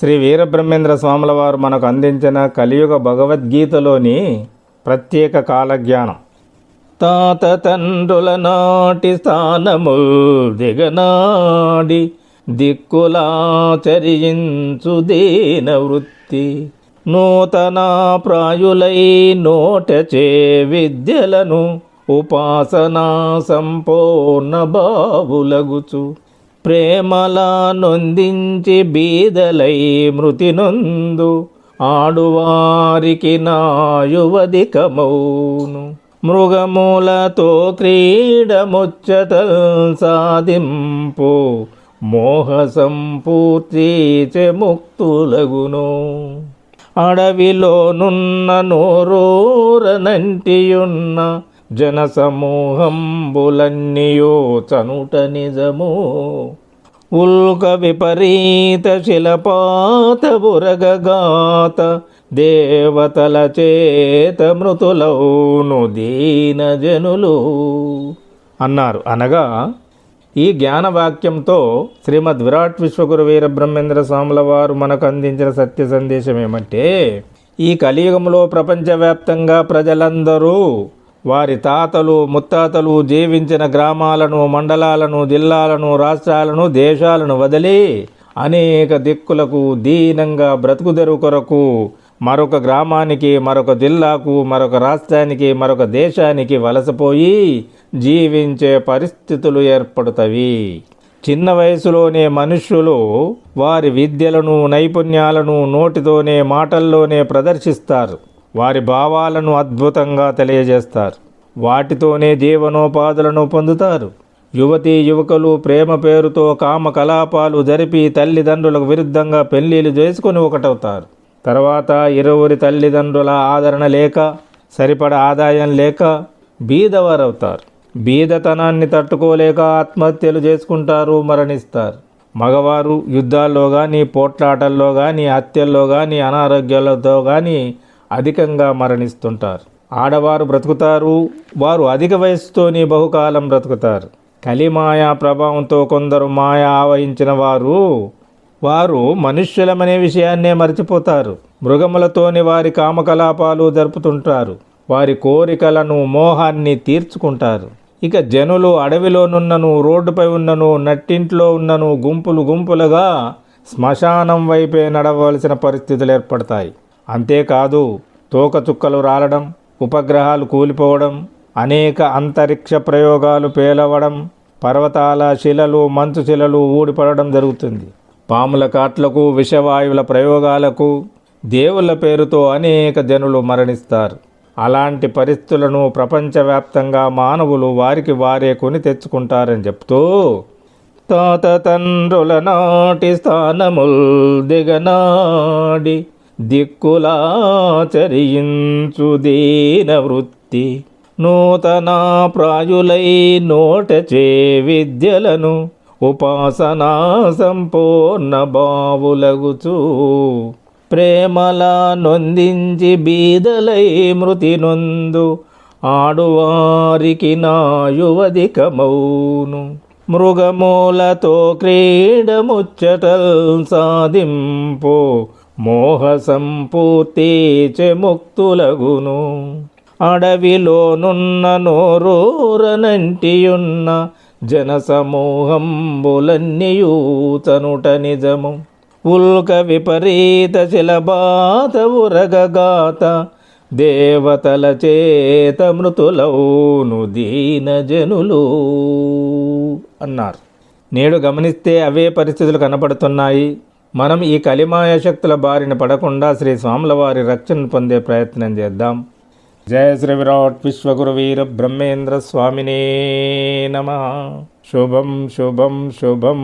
శ్రీ వీరబ్రహ్మేంద్ర స్వాముల వారు మనకు అందించిన కలియుగ భగవద్గీతలోని ప్రత్యేక కాలజ్ఞానం. తాత తండ్రుల నాటి స్థానము దిగనాడి దిక్కులాచరించు దీన వృత్తి. నూతన ప్రాయులై నోటచే విద్యలను ఉపాసనా సంపూర్ణ బావులగుచు. ప్రేమలా నొందించి బీదలై మృతి నొందు ఆడువారికి నాయువధికమౌను. మృగములతో క్రీడముచ్చట సాధింపు మోహ సంపూర్తి ముక్తులగును అడవిలోనున్న నోరూరనంటియున్న జన సమూహంబులన్నీయో చనుట నిజము. ఉల్క విపరీత శిలపాత బురగగాత దేవతల చేత మృతులౌను దీన జనులు అన్నారు. అనగా ఈ జ్ఞానవాక్యంతో శ్రీమద్ విరాట్ విశ్వగురు వీర బ్రహ్మేంద్ర స్వాముల వారు మనకు అందించిన సత్య సందేశం ఏమంటే ఈ కలియుగంలో ప్రపంచవ్యాప్తంగా ప్రజలందరూ వారి తాతలు ముత్తాతలు జీవించిన గ్రామాలను మండలాలను జిల్లాలను రాష్ట్రాలను దేశాలను వదిలి అనేక దిక్కులకు దీనంగా బ్రతుకుదెరు కొరకు మరొక గ్రామానికి మరొక జిల్లాకు మరొక రాష్ట్రానికి మరొక దేశానికి వలసపోయి జీవించే పరిస్థితులు ఏర్పడుతవి. చిన్న వయసులోనే మనుష్యులు వారి విద్యలను నైపుణ్యాలను నోటితోనే మాటల్లోనే ప్రదర్శిస్తారు. వారి భావాలను అద్భుతంగా తెలియజేస్తారు. వాటితోనే జీవనోపాధులను పొందుతారు. యువతీ యువకులు ప్రేమ పేరుతో కామ కలాపాలు జరిపి తల్లిదండ్రులకు విరుద్ధంగా పెళ్ళిళ్ళు చేసుకొని ఒకటవుతారు. తర్వాత ఇరువురి తల్లిదండ్రుల ఆదరణ లేక సరిపడ ఆదాయం లేక బీదవారవుతారు. బీదతనాన్ని తట్టుకోలేక ఆత్మహత్యలు చేసుకుంటారు మరణిస్తారు. మగవారు యుద్ధాల్లో కానీ పోట్లాటల్లో కానీ హత్యల్లో కానీ అనారోగ్యాలతో కానీ అధికంగా మరణిస్తుంటారు. ఆడవారు బ్రతుకుతారు వారు అధిక వయస్సుతోనే బహుకాలం బ్రతుకుతారు. కలిమాయా ప్రభావంతో కొందరు మాయ ఆవహించిన వారు వారు మనుష్యులమనే విషయాన్నే మర్చిపోతారు. మృగములతోని వారి కామకలాపాలు జరుపుతుంటారు. వారి కోరికలను మోహాన్ని తీర్చుకుంటారు. ఇక జనులు అడవిలోనున్నను రోడ్డుపై ఉన్నను నట్టింట్లో ఉన్నను గుంపులు గుంపులుగా శ్మశానం వైపే నడవలసిన పరిస్థితులు ఏర్పడతాయి. అంతేకాదు తోకచుక్కలు రాలడం ఉపగ్రహాలు కూలిపోవడం అనేక అంతరిక్ష ప్రయోగాలు పేలవడం పర్వతాల శిలలు మంచు శిలలు ఊడిపడడం జరుగుతుంది. పాముల కాట్లకు విషవాయువుల ప్రయోగాలకు దేవుళ్ళ పేరుతో అనేక జనులు మరణిస్తారు. అలాంటి పరిస్థితులను ప్రపంచవ్యాప్తంగా మానవులు వారికి వారే కొని తెచ్చుకుంటారని చెప్తూ తాత తండ్రుల నాటి స్థానముల్ దిగనాడి దిక్కులాచరించు దీన వృత్తి. నూతన ప్రాయులై నోటచే విద్యలను ఉపాసనా సంపూర్ణ బావులగుచు. ప్రేమల నొందించి బీదలై మృతి నొందు ఆడువారికి నా యువదికమౌను మృగమూలతో క్రీడముచ్చటల్ సాధింపు మోహ సంపూర్తి ముక్తులగును. అడవిలోనున్న నోరూరనంటియున్న జన సమూహంబులన్నీయూ నిజము ఉల్క విపరీత శిలబాత ఉరగగాత దేవతల చేత మృతులౌను దీన జనులు అన్నారు. నేడు గమనిస్తే అవే పరిస్థితులు కనపడుతున్నాయి. మనం ఈ కలిమాయ శక్తుల బారిన పడకుండా శ్రీ స్వాముల వారి రక్షణ పొందే ప్రయత్నం చేద్దాం. జయ శ్రీ విరాట్ విశ్వగురు వీర బ్రహ్మేంద్ర స్వామినే నమ. శుభం శుభం శుభం.